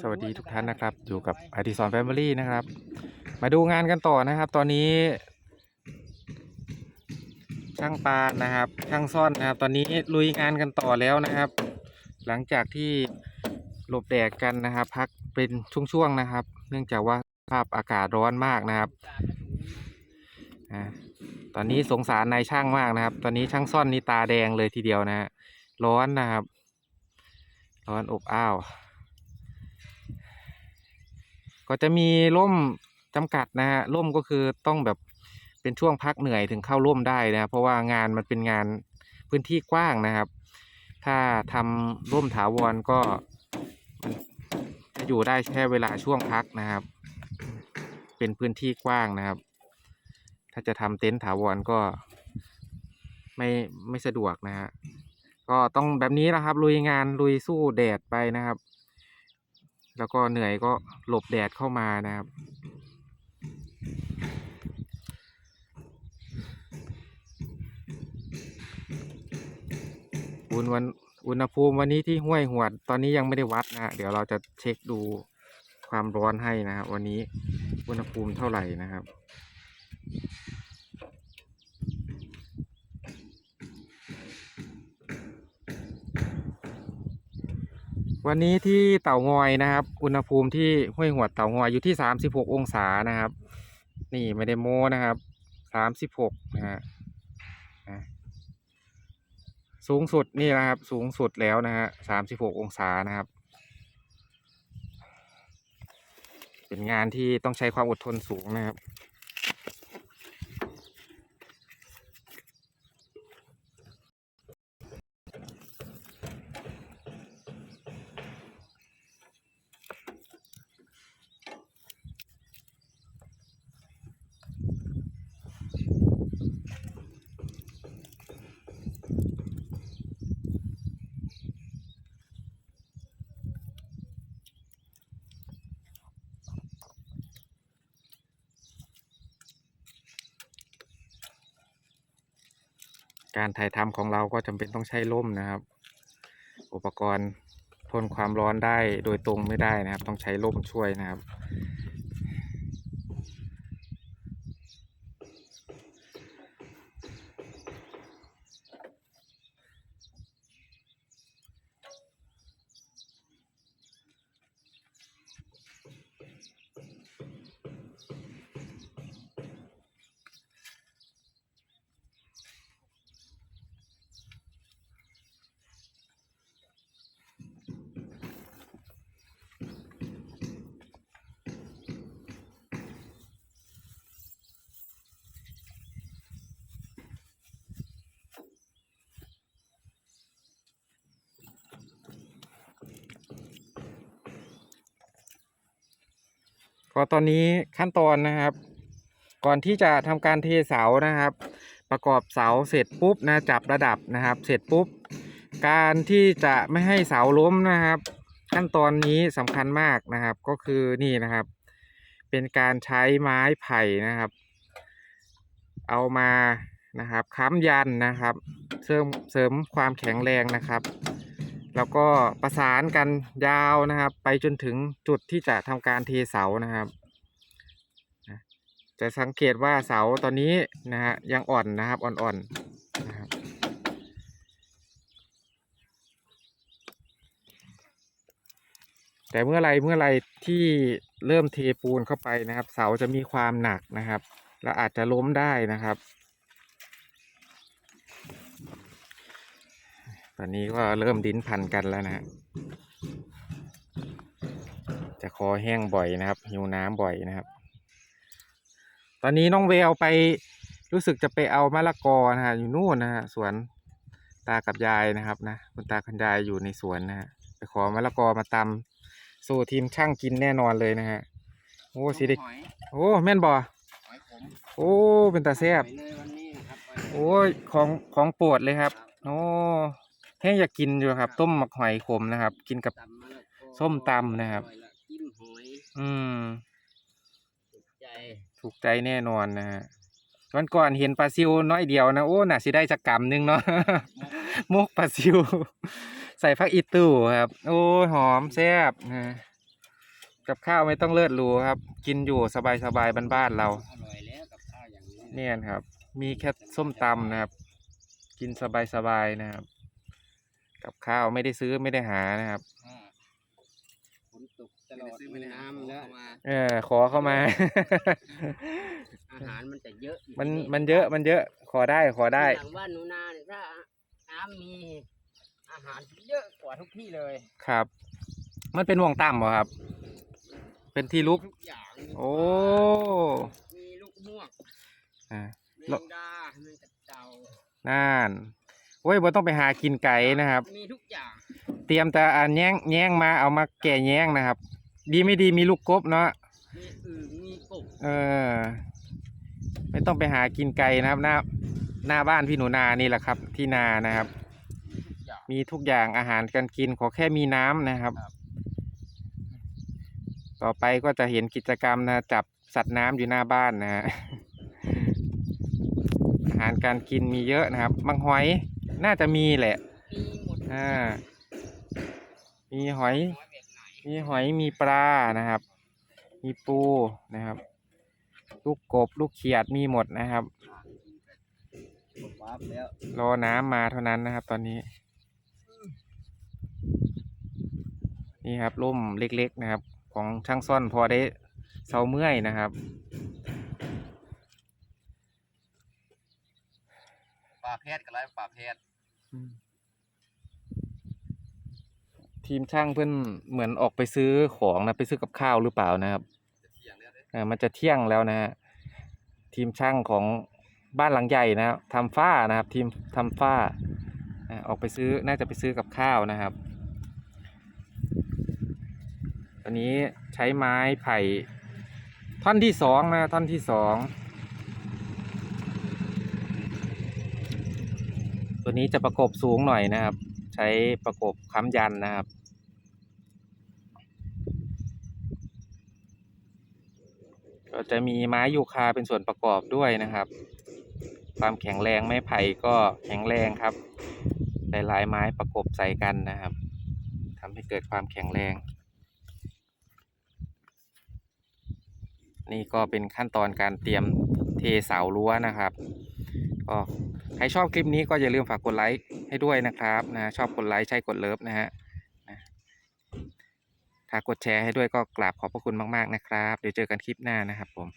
สวัสดีทุกท่านนะครับ อยู่กับไอดิสอนแฟมิลี่นะครับ มาดูงานกันต่อนะครับ ตอนนี้ ช่างปานนะครับ ช่างซ่อนนะครับ ตอนนี้ลุยงานกันต่อแล้วนะครับ หลังจากที่หลบแดดกันนะครับ พักเป็นช่วงๆนะครับ เนื่องจากว่าสภาพอากาศร้อนมากนะครับตอนนี้สงสารนายช่างมากนะครับ ตอนนี้ช่างซ่อนนี่ตาแดงเลยทีเดียวนะฮะ ร้อนนะครับ ร้อนอบอ้าว ก็จะมีร่มจำกัดนะฮะร่มก็คือต้องแบบเป็นช่วงพักเหนื่อยถึงเข้าร่มได้นะเพราะว่างานมันเป็นงานพื้นที่กว้างนะครับ ถ้าทำร่มถาวรก็จะอยู่ได้แค่เวลาช่วงพักนะครับ เป็นพื้นที่กว้างนะครับ ถ้าจะทำเต็นท์ถาวรก็ไม่ไม่สะดวกนะฮะ ก็ต้องแบบนี้นะครับ ลุยงานลุยสู้แดดไปนะครับ แล้วก็เหนื่อยก็หลบแดดเข้ามานะครับ อุณวันอุณหภูมิวันนี้ที่ห้วยหวด ตอนนี้ยังไม่ได้วัดนะฮะเดี๋ยวเราจะเช็คดูความร้อนให้นะครับ วันนี้อุณหภูมิเท่าไหร่นะครับ วันนี้ที่เต่างอยนะครับ อุณหภูมิที่ห้วยหัวเต่างอยอยู่ที่สามสิบหกองศานะครับ นี่ไม่ได้โม้นะครับสามสิบหกนะฮะอะสูงสุดนี่นะครับ สูงสุดแล้วนะฮะสามสิบหกองศานะครับ เป็นงานที่ต้องใช้ความอดทนสูงนะครับ การถ่ายทำของเราก็จำเป็นต้องใช้ร่มนะครับ อุปกรณ์ทนความร้อนได้โดยตรงไม่ได้นะครับ ต้องใช้ร่มช่วยนะครับ ก็ตอนนี้ขั้นตอนนะครับ ก่อนที่จะทำการเทเสานะครับ ประกอบเสาเสร็จปุ๊บนะจับระดับนะครับ เสร็จปุ๊บ การที่จะไม่ให้เสาล้มนะครับ ขั้นตอนนี้สำคัญมากนะครับ ก็คือนี่นะครับ เป็นการใช้ไม้ไผ่นะครับ เอามานะครับค้ำยันนะครับ เสริมเสริมความแข็งแรงนะครับ แล้วก็ประสานกันยาวนะครับ ไปจนถึงจุดที่จะทำการเทเสานะครับจะสังเกตว่าเสาตอนนี้นะฮะยังอ่อนนะครับอ่อนๆนะครับแต่เมื่อไรเมื่อไรที่เริ่มเทปูนเข้าไปนะครับ เสาจะมีความหนักนะครับ และอาจจะล้มได้นะครับ ตอนนี้ก็เริ่มดิ้นพันกันแล้วนะฮะจะคอแห้งบ่อยนะครับหิวน้ำบ่อยนะครับ ตอนนี้น้องเวลไปรู้สึกจะไปเอามะละกอนะฮะอยู่นู่นนะฮะสวนตากับยายนะครับนะคุณตาคุณยายอยู่ในสวนนะฮะไปขอมะละกอมาตำสู่ทีมช่างกินแน่นอนเลยนะฮะโอ้สีเด็กหอยโอ้แม่นบ่หอยขมโอ้เป็นตาแซ่บหอยเลยวันนี้นะครับหยโอ้ยของของโปรดเลยครับ โอ้ แห้งอยากกินอยู่ครับ ต้มหมักหอยขมนะครับ กินกับตำมะละกอส้มตำนะครับออยละจิ้มหอยอืมถูกใจถูกใจแน่นอนนะฮะวันก่อนเห็นปลาซิวน้อยเดียวนะโอ้น่ะสิได้จักกำหนึงเนาะมกปลาซิว ใส่ผักอีตู้ครับ โอ้ยหอมแซ่บนะกับข้าวไม่ต้องเลิศหรูครับ กินอยู่สบายๆบ้านๆเราอร่อยแล้วกับข้าวอย่างนี้เนี่ยนะครับ มีแค่ส้มตำนะครับ กินสบายๆนะครับ กับข้าวไม่ได้ซื้อไม่ได้หานะครับอ่าฝนตกตลอดมีน้ำแล้วมาเออ ขอเข้ามา อาหารมันจะเยอะอยู่มันที่มันเยอะมันเยอะขอได้ขอได้หลังบ้านหนูนาเนี่ยถ้าน้ำมีอาหารเยอะกว่าทุกที่เลย ครับ มันเป็นวงต่ำเหรอครับ เป็นที่ลุก ทุกอย่างมีโอ้มีลูกม่วงอ่า แมแล้ว งดาแมงกระเจ้าน่าน โอ้ยบ่ต้องไปหากินไก่นะครับ มีทุกอย่าง เตรียมแต่อันแย้งแย้งมาเอามาแก่แย้งนะครับ ดีไม่ดีมีลูกกบเนาะมีอึ่งมีกบเออ ไม่ต้องไปหากินไก่นะครับ หน้าหน้าบ้านพี่หนูนานี่แหละครับ ที่นานะครับ มีทุกอย่างมีทุกอย่างอาหารการกินขอแค่มีน้ำนะครับครับ ต่อไปก็จะเห็นกิจกรรมนะจับสัตว์น้ำอยู่หน้าบ้านนะฮะอาหารการกินมีเยอะนะครับบางหอย น่าจะมีแหละมีหมดอ่า มีหอยน้อยแบบไหนมีหอย มีปลา นะครับ มีปูนะครับ ลูกกบ ลูกเขียด มีหมดนะครับว้าบแล้วรอน้ำมาเท่านั้นนะครับ ตอนนี้ นี่ครับร่มเล็กๆนะครับ ของช่างซ่อนพอได้เซาเมื่อยนะครับ ปลาแพ ทย์กันไรปลาแพทย์ทีมช่างเพื่อนเหมือนออกไปซื้อของนะไปซื้อกับข้าวหรือเปล่านะครับจะเที่ยงแล้วเด้อเอ่อมันจะเที่ยงแล้วนะฮะทีมช่างของบ้านหลังใหญ่นะครับทำฝ้านะครับ ทีมทำฝ้าอ่าออกไปซื้อน่าจะไปซื้อกับข้าวนะครับตอนนี้ใช้ไม้ไผ่ท่อนที่สองนะท่อนที่สองตัว นี้จะประกบสูงหน่อยนะครับ ใช้ประกบค้ำยันนะครับ ก็จะมีไม้ยูคาเป็นส่วนประกอบด้วยนะครับ ความแข็งแรงไม้ไผ่ก็แข็งแรงครับหลายๆไม้ประกบใส่กันนะครับทำให้เกิดความแข็งแรง นี่ก็เป็นขั้นตอนการเตรียมเทเสารั้วนะครับ ก็ ใครชอบคลิปนี้ก็อย่าลืมฝากกดไลค์ให้ด้วยนะครับนะชอบกดไลค์ใช่กดเลิฟนะฮะถ้ากดแชร์ให้ด้วยก็กราบขอบพระคุณมาก ๆ นะครับ เดี๋ยวเจอกันคลิปหน้านะครับผม